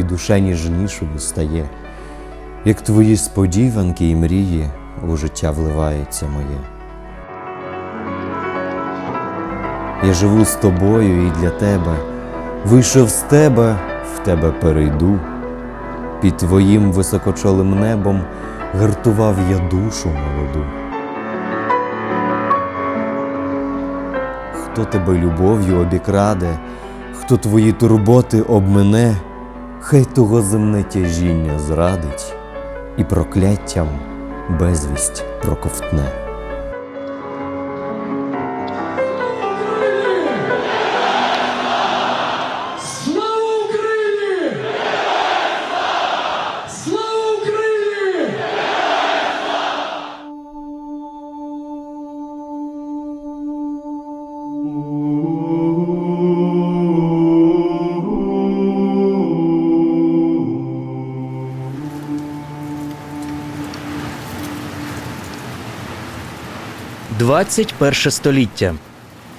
і душа ніжнішою стає, як твої сподіванки і мрії у життя вливається моє. Я живу з тобою і для тебе, вийшов з тебе, в тебе перейду. Під твоїм високочолим небом гартував я душу молоду. Хто тебе любов'ю обікраде, хто твої турботи обмине, хай того земне тяжіння зрадить і прокляттям безвість проковтне. 21 століття.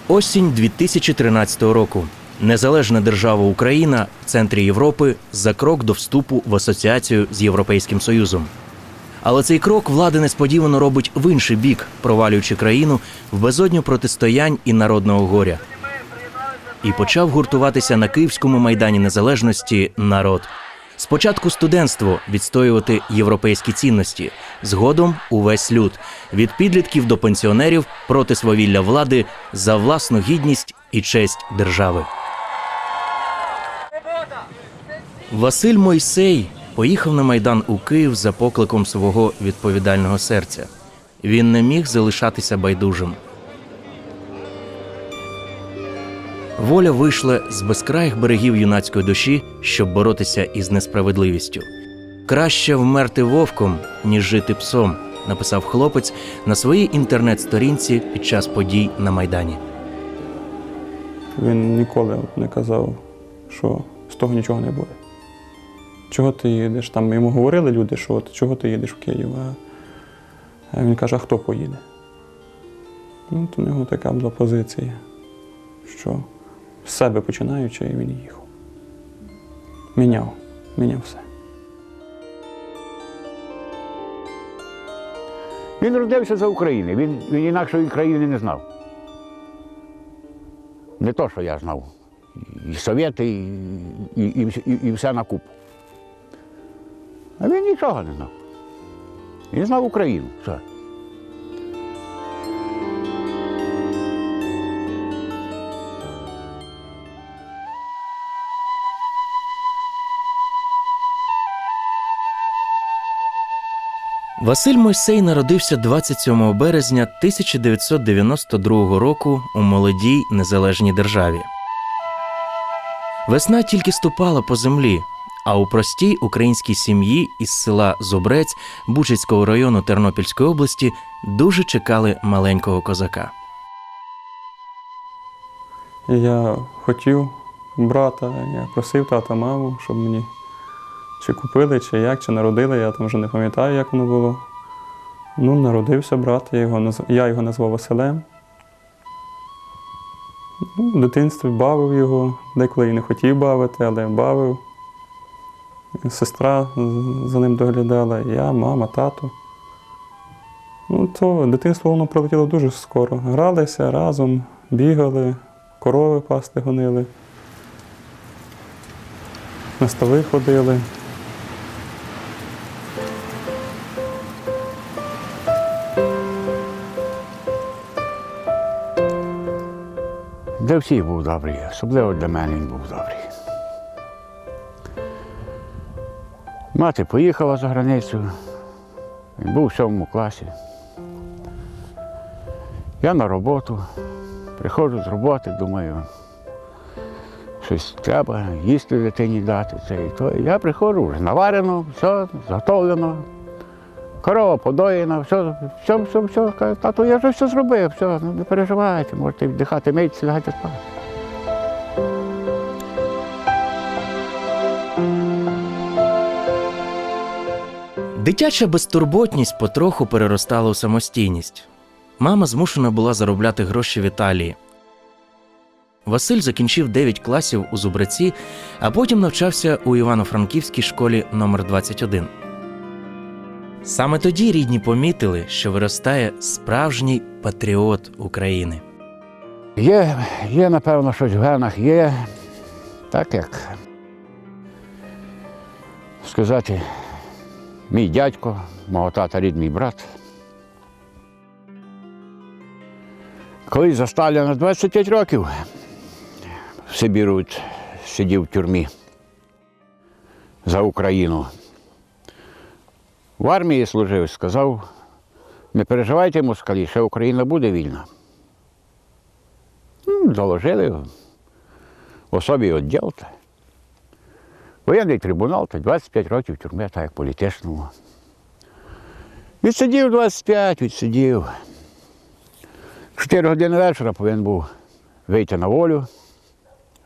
Осінь 2013 року. Незалежна держава Україна в центрі Європи за крок до вступу в асоціацію з Європейським Союзом. Але цей крок влада несподівано робить в інший бік, провалюючи країну в безодню протистоянь і народного горя. І почав гуртуватися на Київському майдані Незалежності народ. Спочатку студентство відстоювати європейські цінності, згодом увесь люд від підлітків до пенсіонерів проти свавілля влади за власну гідність і честь держави. Василь Мойсей поїхав на майдан у Київ за покликом свого відповідального серця. Він не міг залишатися байдужим. Воля вийшла з безкраїх берегів юнацької душі, щоб боротися із несправедливістю. Краще вмерти вовком, ніж жити псом, написав хлопець на своїй інтернет-сторінці під час подій на майдані. Він ніколи не казав, що з того нічого не буде. Чого ти їдеш? Там йому говорили люди, що от чого ти їдеш в Київ? А він каже, а хто поїде? Ну, то в нього така була позиція, що з себе починаючи, він їхав. Міняв, міняв все. Він родився за України, він, він інакшої країни не знав. Не то, що я знав. І совєти, і, і, і, і, все на купу. А він нічого не знав. Він знав Україну. Все. Василь Мойсей народився 27 березня 1992 року у молодій незалежній державі. Весна тільки ступала по землі, а у простій українській сім'ї із села Зубрець Бучицького району Тернопільської області дуже чекали маленького козака. Я хотів брата, я просив тата, маму, щоб мені чи купили, чи як, чи народили, я там вже не пам'ятаю, як воно було. Ну, народився брат, я його, наз- я його назвав Василем. Ну, в дитинстві бавив його, деколи і не хотів бавити, але бавив. Сестра за ним доглядала, я, мама, тато. Ну, то дитинство воно пролетіло дуже скоро. Гралися разом, бігали, корови пасти гонили. На столи ходили. Для всіх був добрий, особливо для мене він був добрий. Мати поїхала за границю, він був у сьомому класі. Я на роботу, приходжу з роботи, думаю, щось треба їсти дитині дати. Це і то. Я приходжу, вже наварено, все, заготовлено. Корова подоєна, все, все, все, все. Каже, я вже все зробив, все, ну не переживайте, можете віддихати, мийтеся, лягайте спати. Дитяча безтурботність потроху переростала у самостійність. Мама змушена була заробляти гроші в Італії. Василь закінчив 9 класів у Зубраці, а потім навчався у Івано-Франківській школі номер 21 Саме тоді рідні помітили, що виростає справжній патріот України. Є, є, напевно, щось в генах, є так як сказати, мій дядько, мого тата рідний брат. Колись за Сталіна 25 років в Сибіру сидів в тюрмі за Україну. В армії служив, сказав, не переживайте, москалі, ще Україна буде вільна. Ну, Доложили в особі відділ. Воєнний трибунал, та 25 років тюрми, так як політичному. Відсидів 25, відсидів. Чотири години вечора повинен був вийти на волю.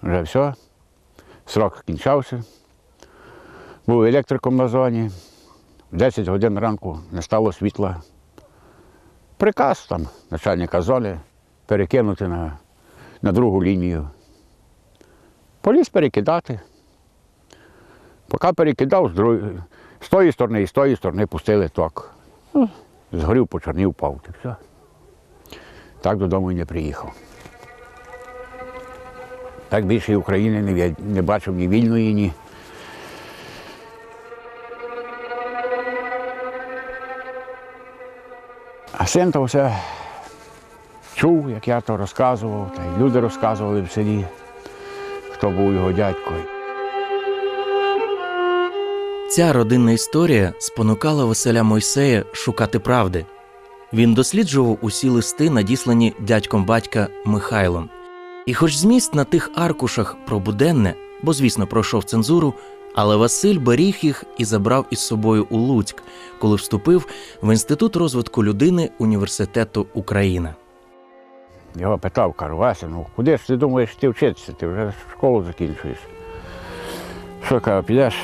Вже все. Срок кінчався. Був електриком на зоні. В 10 годин ранку не стало світла. Приказ там начальника зони перекинути на на другу лінію. Поліз перекидати. Поки перекидав, з, друг- з тої сторони і з тої сторони пустили ток. Ну, Згорів, почорнів, впав. Та все. Так додому і не приїхав. Так більше України не бачив ні вільної, ні. А син то все чув, як я то розказував, та й люди розказували в селі, хто був його дядькою. Ця родинна історія спонукала Василя Мойсея шукати правди. Він досліджував усі листи, надіслані дядьком батька Михайлом. І хоч зміст на тих аркушах про буденне, бо, звісно, пройшов цензуру, але Василь беріг їх і забрав із собою у Луцьк, коли вступив в Інститут розвитку людини Університету Україна. Його питав, кажу, Вася, ну куди ж ти думаєш ти вчитися? Ти вже школу закінчуєш. Що кажу, підеш?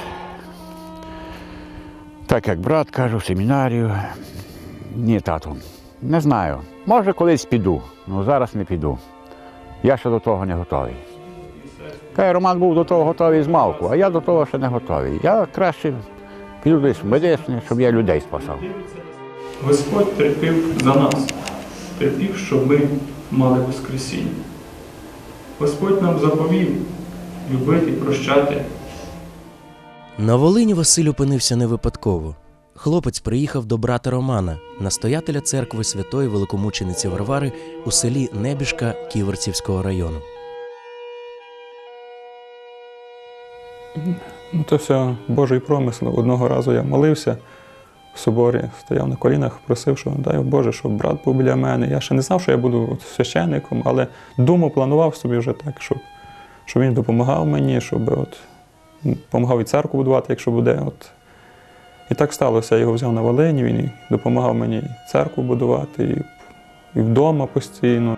Так як брат, кажу, в семінарію. Ні, тату, не знаю. Може, колись піду, але зараз не піду. Я ще до того не готовий. Каже, Роман був до того готовий з малку, а я до того ще не готовий. Я краще піду десь в медичне, щоб я людей спасав. Господь терпів за нас, терпів, щоб ми мали Воскресіння. Господь нам заповів любити, прощати. На Волині Василь опинився не випадково. Хлопець приїхав до брата Романа, настоятеля церкви святої великомучениці Варвари у селі Небіжка Ківерцівського району. Ну, це все Божий промисел. Одного разу я молився в соборі, стояв на колінах, просив, що дай Боже, щоб брат був біля мене. Я ще не знав, що я буду священником, але думав, планував собі вже так, щоб, щоб він допомагав мені, щоб от, допомагав і церкву будувати, якщо буде. От. І так сталося. Я його взяв на Волині, він допомагав мені церкву будувати, і, і вдома постійно.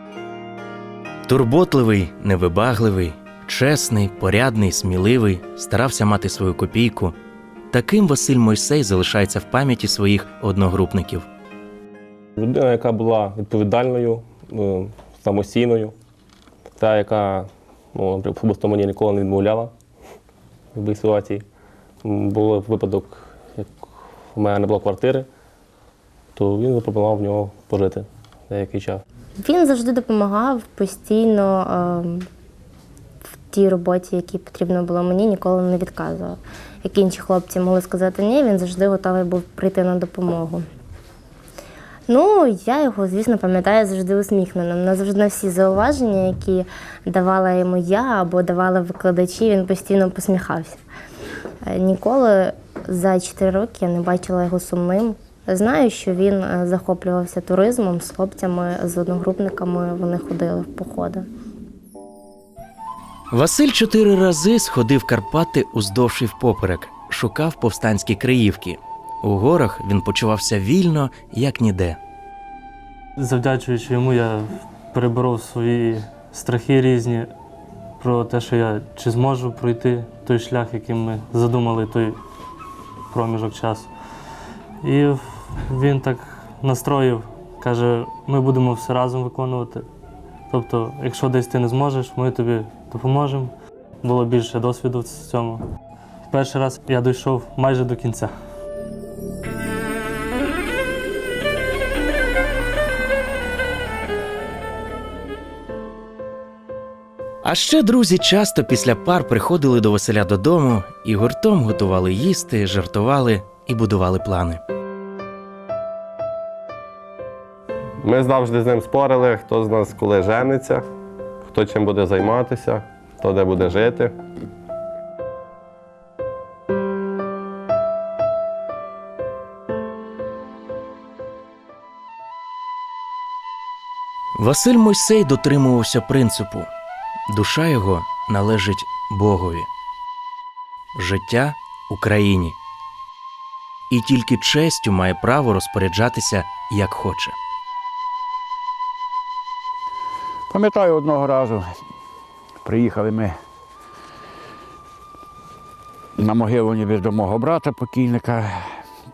Турботливий, невибагливий, чесний, порядний, сміливий, старався мати свою копійку. Таким Василь Мойсей залишається в пам'яті своїх одногрупників. Людина, яка була відповідальною, е, самостійною, та, яка ну, особисто мені ніколи не відмовляла в будь-якій ситуації. Був випадок, як у мене не було квартири, то він запропонував в нього пожити деякий час. Він завжди допомагав постійно ем, тій роботі, якій потрібно було мені, ніколи не відказував. Як інші хлопці могли сказати ні, він завжди готовий був прийти на допомогу. Ну, я його, звісно, пам'ятаю завжди усміхненим. На завжди на всі зауваження, які давала йому я або давали викладачі, він постійно посміхався. Е, Ніколи за 4 роки я не бачила його сумним. Знаю, що він е, захоплювався туризмом з хлопцями, з одногрупниками. Вони ходили в походи. Василь чотири рази сходив Карпати уздовж і впоперек, шукав повстанські криївки. У горах він почувався вільно, як ніде. Завдячуючи йому, я переборов свої страхи різні про те, що я чи зможу пройти той шлях, яким ми задумали той проміжок часу. І він так настроїв, каже, ми будемо все разом виконувати Тобто, якщо десь ти не зможеш, ми тобі допоможемо. Було більше досвіду в цьому. Перший раз я дійшов майже до кінця. А ще друзі часто після пар приходили до Василя додому і гуртом готували їсти, жартували і будували плани. Ми завжди з ним спорили, хто з нас коли жениться, хто чим буде займатися, хто де буде жити. Василь Мойсей дотримувався принципу: душа його належить Богові, життя Україні. І тільки честю має право розпоряджатися як хоче. Пам'ятаю одного разу, приїхали ми на могилу ніби до мого брата покійника,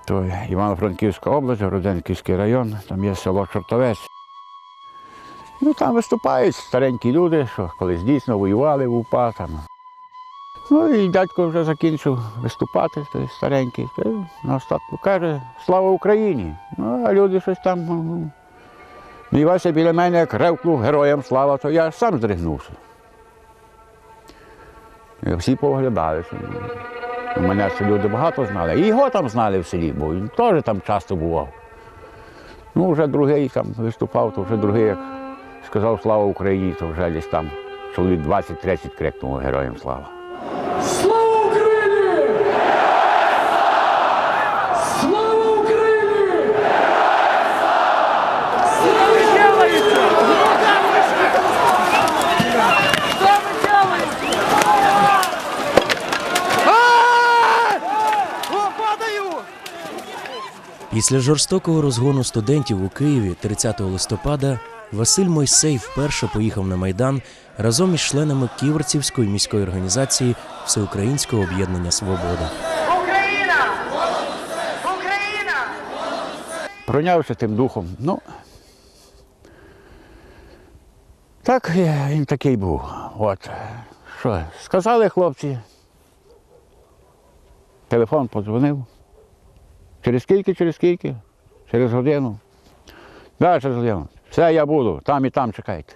то Івано-Франківська область, Роденківський район, там є село Чортовець. Ну там виступають старенькі люди, що колись дійсно воювали в УПА там. Ну і дядько вже закінчив виступати, той старенький. На остатку каже, слава Україні! Ну, а люди щось там. Ну, Вася біля мене як ревкнув героям слава, то я сам здригнувся. І всі поглядалися. У мене це люди багато знали. І його там знали в селі, бо він теж там часто бував. Ну, вже другий там виступав, то вже другий, як сказав слава Україні, то вже десь там чоловік 20-30 крикнув героям. Слава Після жорстокого розгону студентів у Києві 30 листопада Василь Мойсей вперше поїхав на Майдан разом із членами Ківерцівської міської організації Всеукраїнського об'єднання Свобода. Україна! Україна! Пройнявся тим духом. Ну, так він такий був. От. Що, сказали хлопці. Телефон подзвонив. Через скільки, через скільки? Через годину. Да, через годину. Все, я буду, там і там чекайте.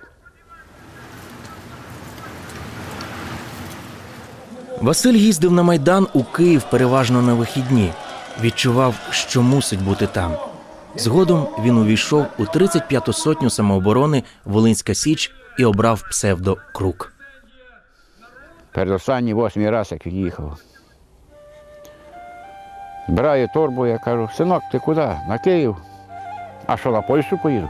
Василь їздив на Майдан у Київ переважно на вихідні. Відчував, що мусить бути там. Згодом він увійшов у 35-ту сотню самооборони Волинська Січ і обрав псевдо Крук. Передостанній восьмий раз, як він їхав. Збирає торбу, я кажу, синок, ти куди? На Київ. А що, на Польщу поїду?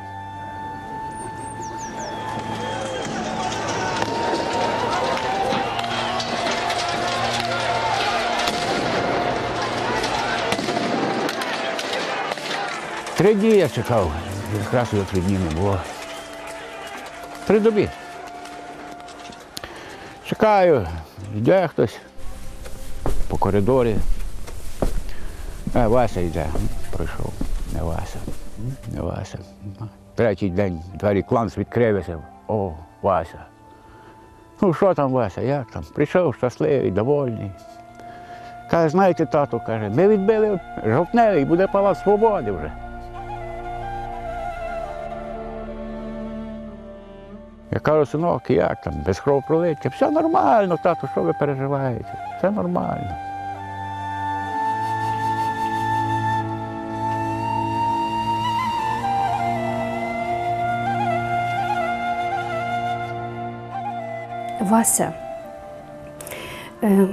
Три дні я чекав. Якраз його три дні не було. Три доби. Чекаю, йде хтось по коридорі. А, Вася йде. Прийшов. Не Вася. Не Вася. Третій день двері кланс відкрився. О, Вася. Ну що там, Вася, як там? Прийшов щасливий, довольний. Каже, знаєте, тато, каже, ми відбили жовтневий, буде палац свободи вже. Я кажу, синок, як там, без кровопролиття? Все нормально, тату, що ви переживаєте? Все нормально. Вася е,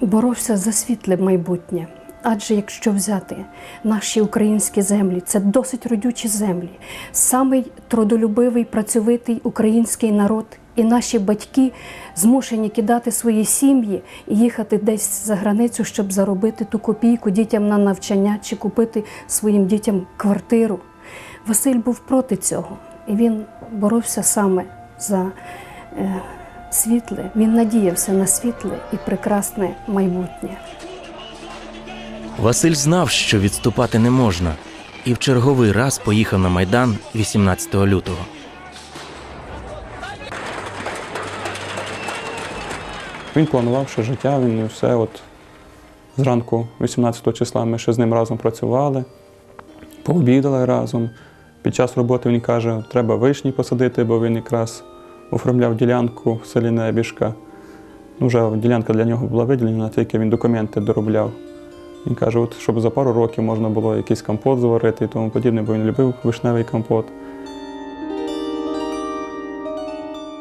боровся за світле майбутнє. Адже якщо взяти наші українські землі, це досить родючі землі, самий трудолюбивий, працьовитий український народ, і наші батьки змушені кидати свої сім'ї і їхати десь за границю, щоб заробити ту копійку дітям на навчання чи купити своїм дітям квартиру. Василь був проти цього, і він боровся саме за е, світле, він надіявся на світле і прекрасне майбутнє. Василь знав, що відступати не можна, і в черговий раз поїхав на майдан 18 лютого. Він планував ще життя, він все от зранку, 18 числа, ми ще з ним разом працювали, пообідали разом. Під час роботи він каже, треба вишні посадити, бо він якраз оформляв ділянку в селі Небіжка. Ну, вже ділянка для нього була виділена, тільки він документи доробляв. Він каже, от, щоб за пару років можна було якийсь компот заварити і тому подібне, бо він любив вишневий компот.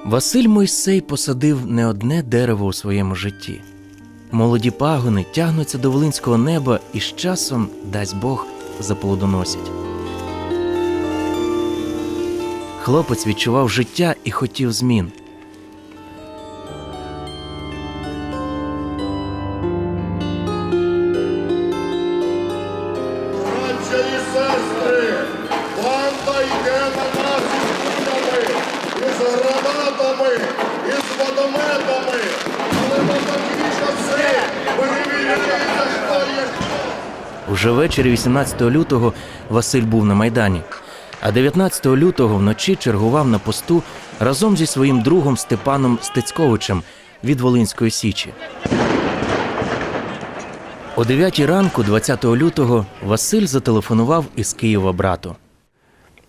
Василь Мойсей посадив не одне дерево у своєму житті. Молоді пагони тягнуться до волинського неба і з часом, дасть Бог, заплодоносять. Хлопець відчував життя і хотів змін. Уже ввечері 18 лютого Василь був на Майдані, а 19 лютого вночі чергував на посту разом зі своїм другом Степаном Стецьковичем від Волинської Січі. О 9 ранку, 20 лютого, Василь зателефонував із Києва брату.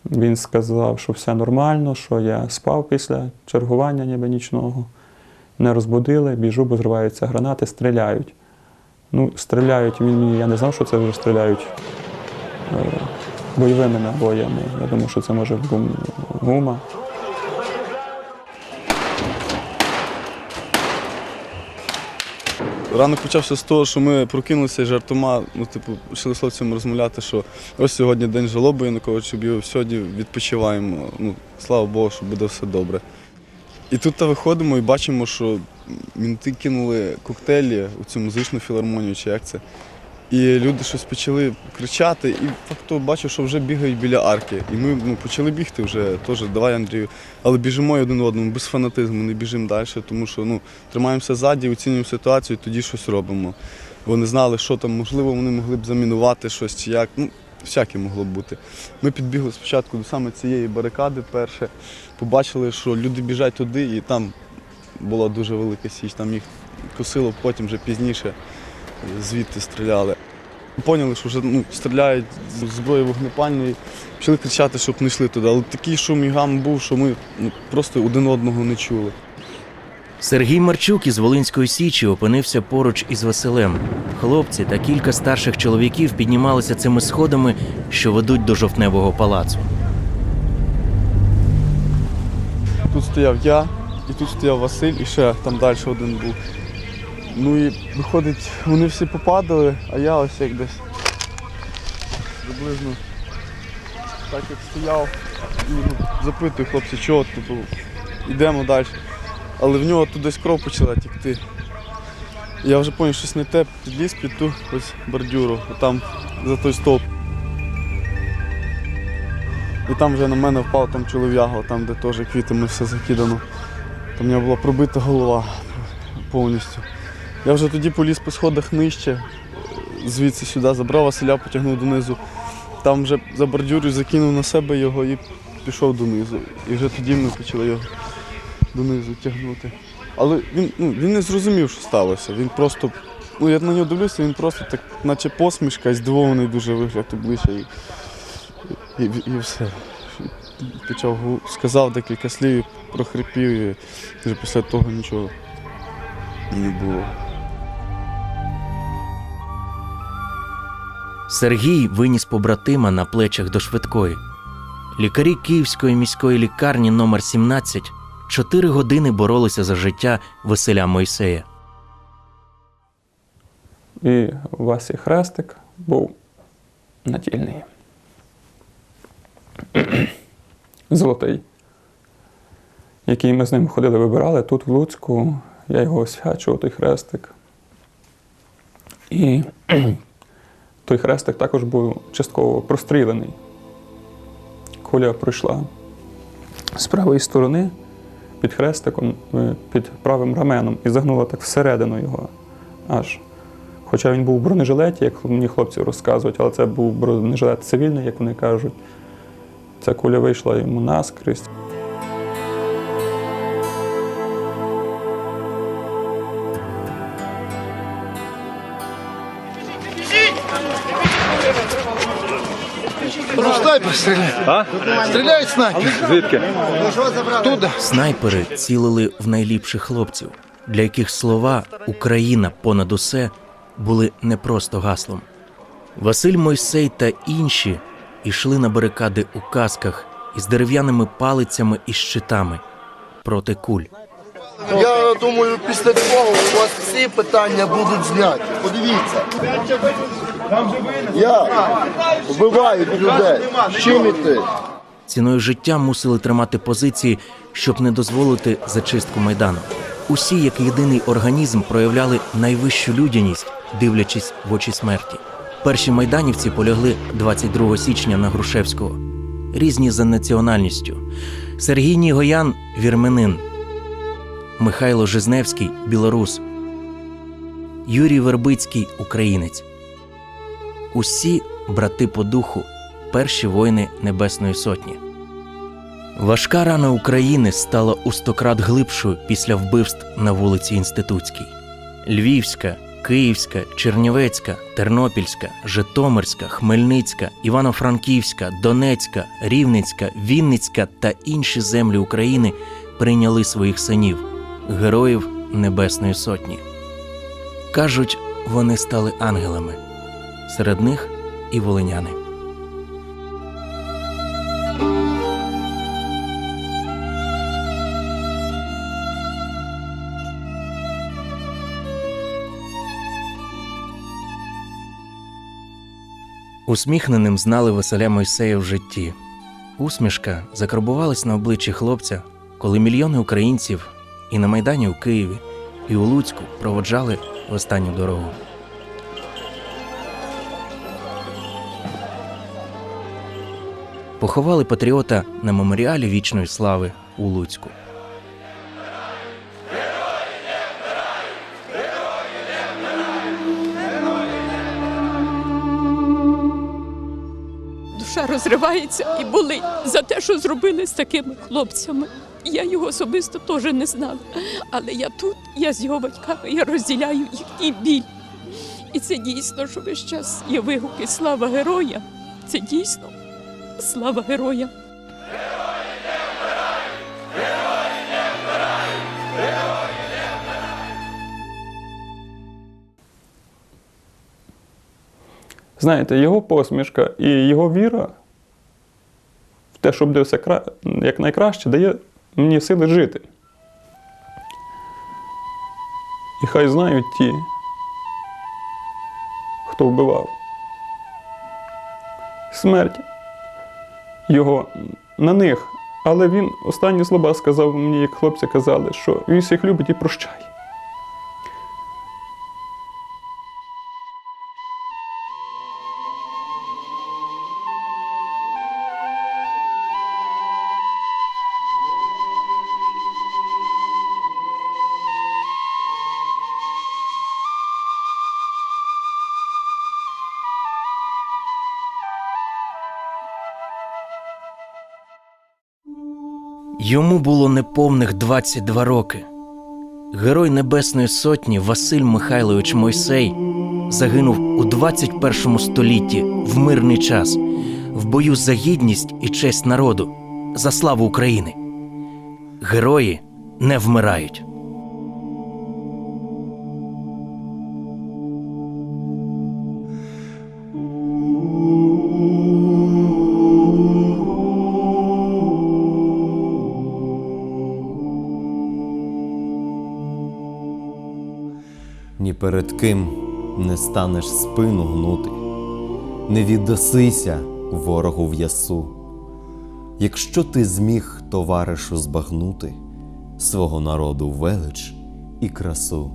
Він сказав, що все нормально, що я спав після чергування ніби нічного. Не розбудили, біжу, бо зриваються гранати, стріляють. Ну, стріляють, він я не знав, що це вже стріляють е, бойовими набоями. Я думав, що це може гума. Ранок почався з того, що ми прокинулися і жартома, ну, типу, почали з хлопцями розмовляти, що ось сьогодні день жалоби Януковича, сьогодні відпочиваємо. Ну, слава Богу, що буде все добре. І тут та виходимо і бачимо, що мінти кинули коктейлі у цю музичну філармонію, чи як це. І люди щось почали кричати, і факту бачу, що вже бігають біля арки. І ми ну, почали бігти вже теж, давай, Андрію. Але біжимо один одному, без фанатизму, не біжимо далі, тому що ну, тримаємося ззаді, оцінюємо ситуацію, тоді щось робимо. Вони знали, що там, можливо, вони могли б замінувати щось чи як. Ну, всяке могло б бути. Ми підбігли спочатку до саме цієї барикади перше, побачили, що люди біжать туди, і там була дуже велика січ, там їх косило, потім вже пізніше звідти стріляли. Поняли, що вже ну, стріляють з зброї вогнепальної, почали кричати, щоб не йшли туди. Але такий шум і гам був, що ми ну, просто один одного не чули. Сергій Марчук із Волинської Січі опинився поруч із Василем. Хлопці та кілька старших чоловіків піднімалися цими сходами, що ведуть до жовтневого палацу. Тут стояв я, і тут стояв Василь, і ще там далі один був. Ну і виходить, вони всі попадали, а я ось як десь приблизно так як стояв, ну, запитую хлопці, чого, типу, йдемо далі. Але в нього тут десь кров почала тікти. Я вже зрозумів, щось не те, підліз під ту ось бордюру, там за той стовп. І там вже на мене впав там чолов'яга, там де теж квітами все закидано. Там в нього була пробита голова повністю. Я вже тоді поліз по сходах нижче, звідси сюди забрав Василя, потягнув донизу. Там вже за бордюрою закинув на себе його і пішов донизу. І вже тоді ми почали його донизу тягнути. Але він, ну, він не зрозумів, що сталося. Він просто, ну я на нього дивлюся, він просто так, наче посмішка, здивований дуже вигляд обличчя. І, і, і все. Почав сказав декілька слів, прохрипів, і вже після того нічого не було. Сергій виніс побратима на плечах до швидкої. Лікарі Київської міської лікарні номер 17 чотири години боролися за життя Василя Мойсея. І Васі хрестик був натільний. Золотий, який ми з ним ходили, вибирали тут в Луцьку. Я його освячував, той хрестик. І той хрестик також був частково прострілений. Куля пройшла з правої сторони під хрестиком, е, під правим раменом і загнула так всередину його аж. Хоча він був в бронежилеті, як мені хлопці розказують, але це був бронежилет цивільний, як вони кажуть. Ця куля вийшла йому наскрізь. Стріляє. А? Стріляють снайпер. Звідки? Туди. Снайпери цілили в найліпших хлопців, для яких слова Україна понад усе були не просто гаслом. Василь Мойсей та інші йшли на барикади у касках із дерев'яними палицями і щитами проти куль. Я думаю, після цього у вас всі питання будуть зняті. Подивіться. Я вбивають людей. З чим іти? Ціною життя мусили тримати позиції, щоб не дозволити зачистку майдану. Усі, як єдиний організм, проявляли найвищу людяність, дивлячись в очі смерті. Перші майданівці полягли 22 січня на Грушевського. Різні за національністю. Сергій Нігоян вірменин, Михайло Жизневський білорус, Юрій Вербицький українець. Усі брати по духу, перші воїни Небесної Сотні. Важка рана України стала у сто крат глибшою після вбивств на вулиці Інститутській. Львівська, Київська, Чернівецька, Тернопільська, Житомирська, Хмельницька, Івано-Франківська, Донецька, Рівненська, Вінницька та інші землі України прийняли своїх синів, героїв Небесної Сотні. Кажуть, вони стали ангелами. Серед них і волиняни. Усміхненим знали Василя Мойсея в житті. Усмішка закарбувалась на обличчі хлопця, коли мільйони українців і на Майдані у Києві, і у Луцьку проводжали останню дорогу. Поховали патріота на меморіалі вічної слави у Луцьку. душа розривається і болить за те, що зробили з такими хлопцями. Я його особисто теж не знала. Але я тут, я з його батьками, я розділяю їхній біль. І це дійсно, що весь час є вигуки Слава героям. Це дійсно слава героям. Знаєте, його посмішка і його віра в те, що буде все кра... як найкраще, дає мені сили жити. І хай знають ті, хто вбивав. Смерть його на них. Але він останні слова сказав мені, як хлопці казали, що він всіх любить і прощає. Було неповних 22 роки. Герой Небесної Сотні Василь Михайлович Мойсей загинув у 21 столітті в мирний час в бою за гідність і честь народу, за славу України. Герої не вмирають. Перед ким не станеш спину гнути, не віддасися ворогу в ясу. Якщо ти зміг, товаришу, збагнути свого народу велич і красу.